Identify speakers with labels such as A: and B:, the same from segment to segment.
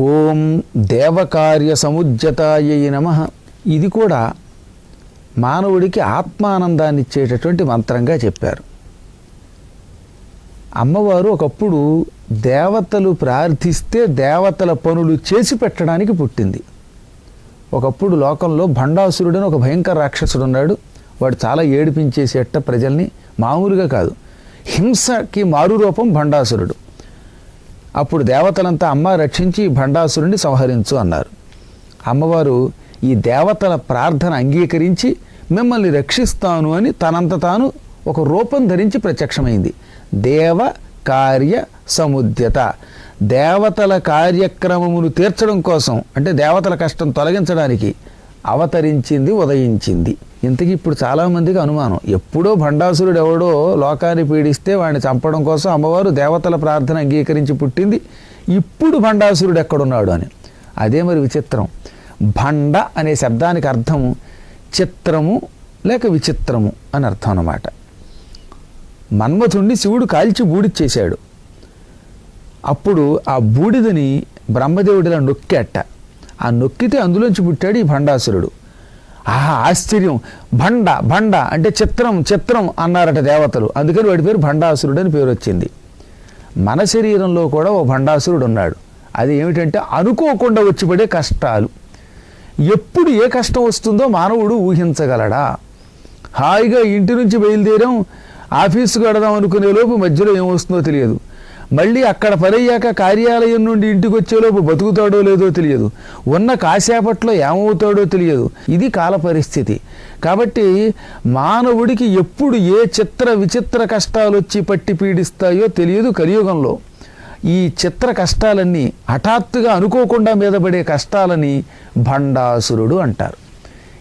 A: ఓం దేవకార్య సముజ్జతాయ నమ. ఇది కూడా మానవుడికి ఆత్మానందాన్ని ఇచ్చేటటువంటి మంత్రంగా చెప్పారు. అమ్మవారు ఒకప్పుడు దేవతలు ప్రార్థిస్తే దేవతల పనులు చేసి పెట్టడానికి పుట్టింది. ఒకప్పుడు లోకంలో భండాసురుడని ఒక భయంకర రాక్షసుడు ఉన్నాడు వాడు చాలా ఏడిపించేసేట ప్రజల్ని? మామూలుగా కాదు. హింసకి మారు రూపం భండాసురుడు. అప్పుడు దేవతలంతా అమ్మ రక్షించి భండాసురుణ్ణి సంహరించు అన్నారు. అమ్మవారు ఈ దేవతల ప్రార్థన అంగీకరించి మిమ్మల్ని రక్షిస్తాను అని తనంత తాను ఒక రూపం ధరించి ప్రత్యక్షమైంది. దేవ కార్య సముద్యత. దేవతల కార్యక్రమమును తీర్చడం కోసం అంటే దేవతల కష్టం తొలగించడానికి అవతరించింది ఉదయించింది. ఇంతకీ ఇప్పుడు చాలామందికి అనుమానం. ఎప్పుడో భండాసురుడు ఎవడో లోకాన్ని పీడిస్తే వాడిని చంపడం కోసం అమ్మవారు దేవతల ప్రార్థన అంగీకరించి పుట్టింది. ఇప్పుడు భండాసురుడు ఎక్కడున్నాడు అని. అదే మరి విచిత్రం. భండ అనే శబ్దానికి అర్థం చిత్రము లేక విచిత్రము అని అర్థం అన్నమాట. మన్మథుణ్ణి శివుడు కాల్చి బూడిచ్చేశాడు అప్పుడు ఆ బూడిదని బ్రహ్మదేవుడిలా నొక్కేట. ఆ నొక్కితే అందులోంచి పుట్టాడు ఈ భండాసురుడు. ఆహా ఆశ్చర్యం. భండ భండ అంటే చిత్రం చిత్రం అన్నారట దేవతలు. అందుకని వాడి పేరు భండాసురుడు అని పేరు వచ్చింది. మన శరీరంలో కూడా ఓ భండాసురుడు ఉన్నాడు. అది ఏమిటంటే అనుకోకుండా వచ్చి పడే కష్టాలు. ఎప్పుడు ఏ కష్టం వస్తుందో మానవుడు ఊహించగలడా? హాయిగా ఇంటి నుంచి బయలుదేరాం ఆఫీసుకు వెడదాం అనుకునే లోపు మధ్యలో ఏమొస్తుందో తెలియదు. మళ్ళీ అక్కడ పరయ్యాక కార్యాలయం నుండి ఇంటికి వచ్చేలోపు బతుకుతాడో లేదో తెలియదు. ఉన్న కాసేపట్లో ఏమవుతాడో తెలియదు. ఇది కాల పరిస్థితి. కాబట్టి మానవుడికి ఎప్పుడు ఏ చిత్ర విచిత్ర కష్టాలు వచ్చి పట్టి పీడిస్తాయో తెలియదు కలియుగంలో. ఈ చిత్ర కష్టాలన్నీ హఠాత్తుగా అనుకోకుండా మీద పడే కష్టాలని భండాసురుడు అంటారు.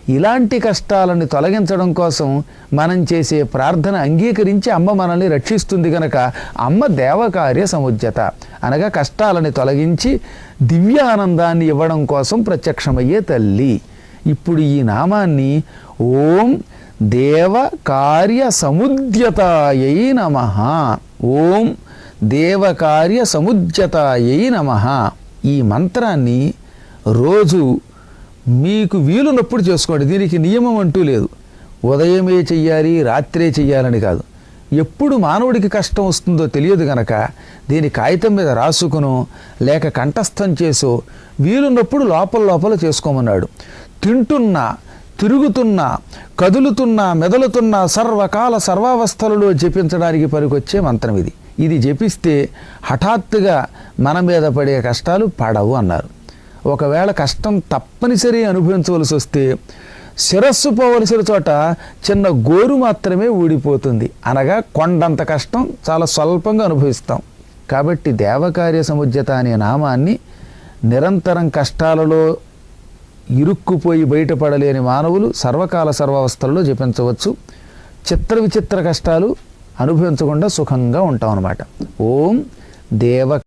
A: ఇలాంటి కష్టాలను తొలగించడం కోసం మనం చేసే ప్రార్థన అంగీకరించి అమ్మ మనల్ని రక్షిస్తుంది కనుక అమ్మ దేవకార్య సముజ్జత. అనగా కష్టాలని తొలగించి దివ్యానందాన్ని ఇవ్వడం కోసం ప్రత్యక్షమయ్యే తల్లి. ఇప్పుడు ఈ నామాన్ని ఓం దేవ కార్య సముద్యతాయై నమ. ఓం దేవకార్య సముజ్జతాయై నమ. ఈ మంత్రాన్ని రోజు మీకు వీలున్నప్పుడు చేసుకోండి. దీనికి నియమం అంటూ లేదు. ఉదయమే చెయ్యాలి రాత్రే చెయ్యాలని కాదు. ఎప్పుడు మానవుడికి కష్టం వస్తుందో తెలియదు గనక దీని కాగితం మీద రాసుకునో లేక కంఠస్థం చేసో వీలున్నప్పుడు లోపల లోపల చేసుకోమన్నాడు. తింటున్నా తిరుగుతున్నా కదులుతున్నా మెదలుతున్నా సర్వకాల సర్వావస్థలలో జపించడానికి పనికొచ్చే మంత్రం ఇది. ఇది జపిస్తే హఠాత్తుగా మన మీద పడే కష్టాలు పడవు అన్నారు. ఒకవేళ కష్టం తప్పనిసరి అనుభవించవలసి వస్తే శిరస్సు పోవలసిన చోట చిన్న గోరు మాత్రమే ఊడిపోతుంది. అనగా కొండంత కష్టం చాలా స్వల్పంగా అనుభవిస్తాం. కాబట్టి దేవకార్య సముజ్యత అనే నామాన్ని నిరంతరం కష్టాలలో ఇరుక్కుపోయి బయటపడలేని మానవులు సర్వకాల సర్వావస్థలలో జపించవచ్చు. చిత్ర విచిత్ర కష్టాలు అనుభవించకుండా సుఖంగా ఉంటాం అన్నమాట ఓం దేవ